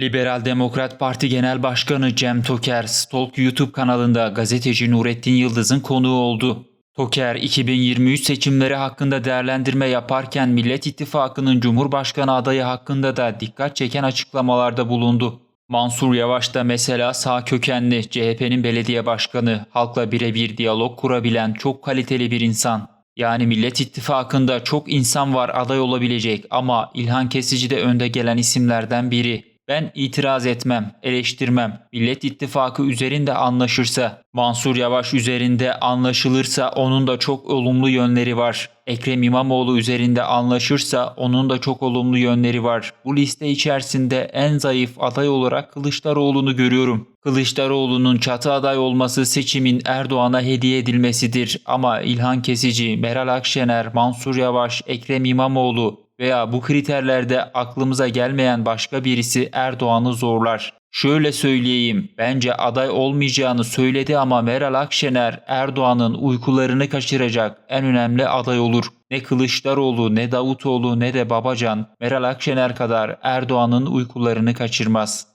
Liberal Demokrat Parti Genel Başkanı Cem Toker, Stalk YouTube kanalında gazeteci Nurettin Yıldız'ın konuğu oldu. Toker, 2023 seçimleri hakkında değerlendirme yaparken Millet İttifakı'nın Cumhurbaşkanı adayı hakkında da dikkat çeken açıklamalarda bulundu. Mansur Yavaş da mesela sağ kökenli CHP'nin belediye başkanı, halkla birebir diyalog kurabilen çok kaliteli bir insan. Yani Millet İttifakı'nda çok insan var aday olabilecek ama İlhan Kesici de önde gelen isimlerden biri. Ben itiraz etmem, eleştirmem. Millet İttifakı üzerinde anlaşırsa, Mansur Yavaş üzerinde anlaşılırsa onun da çok olumlu yönleri var. Ekrem İmamoğlu üzerinde anlaşırsa onun da çok olumlu yönleri var. Bu liste içerisinde en zayıf aday olarak Kılıçdaroğlu'nu görüyorum. Kılıçdaroğlu'nun çatı aday olması seçimin Erdoğan'a hediye edilmesidir ama İlhan Kesici, Meral Akşener, Mansur Yavaş, Ekrem İmamoğlu veya bu kriterlerde aklımıza gelmeyen başka birisi Erdoğan'ı zorlar. Şöyle söyleyeyim, bence aday olmayacağını söyledi ama Meral Akşener Erdoğan'ın uykularını kaçıracak en önemli aday olur. Ne Kılıçdaroğlu, ne Davutoğlu, ne de Babacan Meral Akşener kadar Erdoğan'ın uykularını kaçırmaz.